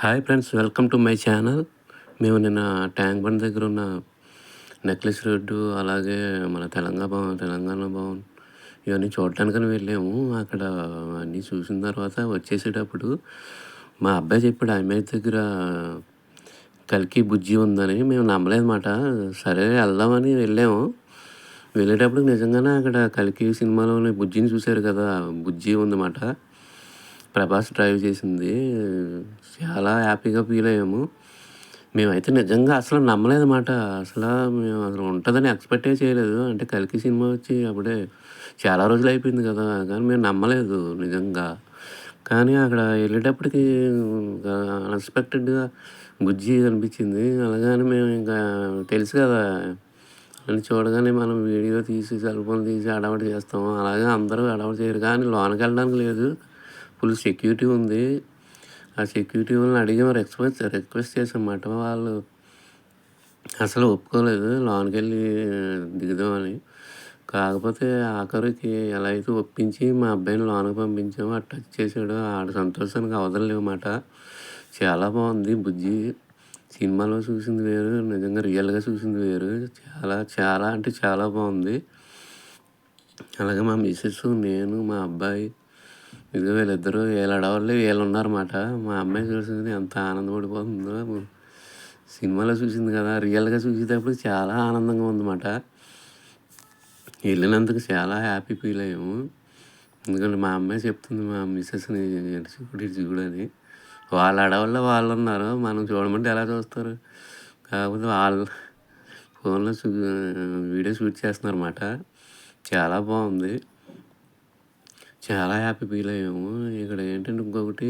Hi friends welcome to my channel. మేము నిన్న tank bund దగ్గర ఉన్న నెక్లెస్ రోడ్డు అలాగే మన తెలంగాణ భవన్ తెలంగాణ భవన్ ఇవన్నీ చూడటానికని వెళ్ళాము. అక్కడ అన్నీ చూసిన తర్వాత వచ్చేసేటప్పుడు మా అబ్బాయి చెప్పాడు అమ్మాయి దగ్గర కలికి బుజ్జి ఉందని. మేము నమ్మలేదన్నమాట. సరే వెళ్దామని వెళ్ళాము. వెళ్ళేటప్పుడు నిజంగానే అక్కడ కలికి సినిమాలోని బుజ్జిని చూశారు కదా బుజ్జి ఉందన్నమాట. ప్రభాస్ డ్రైవ్ చేసింది. చాలా హ్యాపీగా ఫీల్ అయ్యాము. మేమైతే నిజంగా అసలు నమ్మలేదన్నమాట అసలు మేము అసలు ఉంటుందని ఎక్స్పెక్టే చేయలేదు. అంటే కలికి సినిమా వచ్చి అప్పుడే చాలా రోజులు అయిపోయింది కదా. కానీ మేము నమ్మలేదు నిజంగా. కానీ అక్కడ వెళ్ళేటప్పటికి అన్ఎక్స్పెక్టెడ్గా బుజ్జి కనిపించింది. అలాగని మేము ఇంకా తెలుసు కదా. అని చూడగానే మనం వీడియో తీసి సెల్ ఫోన్ తీసి అడవాటు చేస్తాము. అలాగే అందరూ అడవాటు చేయరు. కానీ లోనకి వెళ్ళడానికి లేదు. ఫుల్ సెక్యూరిటీ ఉంది. ఆ సెక్యూరిటీ వాళ్ళని అడిగి మరి రిక్వెస్ట్ రిక్వెస్ట్ చేసామాట వాళ్ళు. అసలు ఒప్పుకోలేదు లోనికి వెళ్ళి దిగుదామని కాకపోతే ఆఖరికి ఎలా అయితే ఒప్పించి మా అబ్బాయిని లోనకి పంపించాము ఆ టచ్ చేసాడు ఆడ సంతోషానికి అవదలేమాట చాలా బాగుంది బుజ్జి. సినిమాలో చూసింది వేరు నిజంగా రియల్గా చూసింది వేరు. చాలా చాలా అంటే చాలా బాగుంది. అలాగే మా మిస్సెస్ నేను మా అబ్బాయి ఇదిగో వీళ్ళిద్దరూ వీళ్ళ అడవాళ్ళు వీళ్ళు ఉన్నారన్నమాట. మా అమ్మాయి చూసింది ఎంత ఆనందపడిపోతుందో సినిమాలో చూసింది కదా రియల్గా చూసేటప్పుడు చాలా ఆనందంగా ఉందన్నమాట. వెళ్ళినందుకు చాలా హ్యాపీ ఫీల్ అయ్యాము. ఎందుకంటే మా అమ్మాయి చెప్తుంది మా మిస్సెస్ని చూడు ఇటు అని. వాళ్ళ అడవుల్లో వాళ్ళు ఉన్నారు. మనం చూడమంటే ఎలా చూస్తారు? కాకపోతే వాళ్ళు ఫోన్లో చూ వీడియో షూట్ చేస్తున్నారన్నమాట. చాలా బాగుంది. చాలా హ్యాపీ ఫీల్ అయ్యాము. ఇక్కడ ఏంటంటే ఇంకొకటి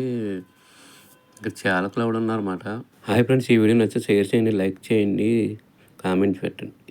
ఇక్కడ చాలా క్లౌడ్ ఉన్నారన్నమాట. హాయ్ ఫ్రెండ్స్ ఈ వీడియో నచ్చితే షేర్ చేయండి లైక్ చేయండి కామెంట్స్ పెట్టండి.